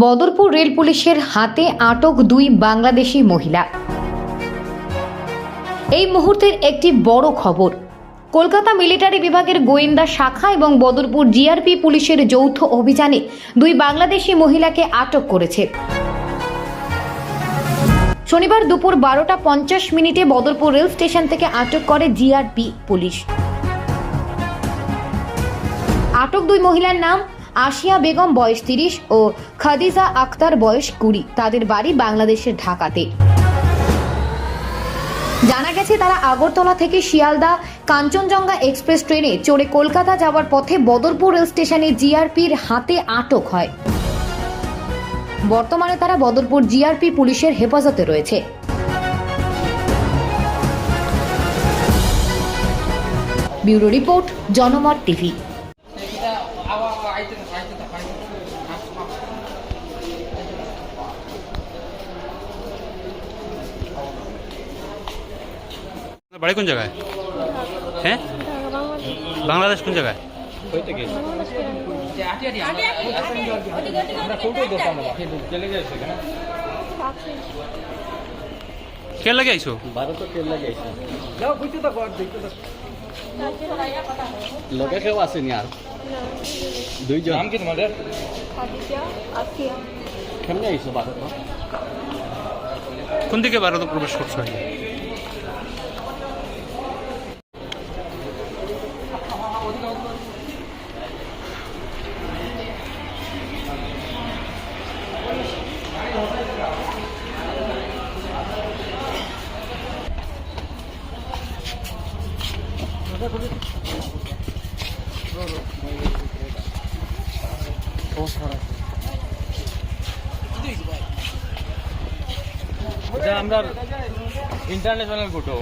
Badarpur rail পুলিশের হাতে আটক দুই বাংলাদেশি মহিলা। এই মুহূর্তের একটি বড় খবর। কলকাতা মিলিটারি বিভাগের গোয়েন্দা শাখা এবং বদরপুর জিআরপি পুলিশের যৌথ অভিযানে দুই বাংলাদেশি মহিলাকে আটক করেছে। শনিবার দুপুর বারোটা পঞ্চাশ মিনিটে বদরপুর রেল স্টেশন থেকে আটক করে জিআরপি পুলিশ। আটক দুই মহিলার নাম আশিয়া বেগম বয়স তিরিশ ও খাদিজা আক্তার বয়স কুড়ি। তাদের বাড়ি বাংলাদেশের ঢাকাতে। জানা গেছে, তারা আগরতলা থেকে শিয়ালদা কাঞ্চনজঙ্ঘা এক্সপ্রেস ট্রেনে চড়ে কলকাতা যাওয়ার পথে বদরপুর রেল স্টেশনে জিআরপির হাতে আটক হয়। বর্তমানে তারা বদরপুর জিআরপি পুলিশের হেফাজতে রয়েছে। Bureau report, Janamat TV. বাড়ি কোন জায়গায়? হ্যাঁ? বাংলাদেশ কোন জায়গায়? কে লাগে আইছো? লাগে লগে কেউ আর? দুইজন। নাম কি তোমাদের? কেমনে আহিছো ভারত কোন দিকে ভারতে প্রবেশ করছ আমরা ইন্টারন্যাশনাল ফটো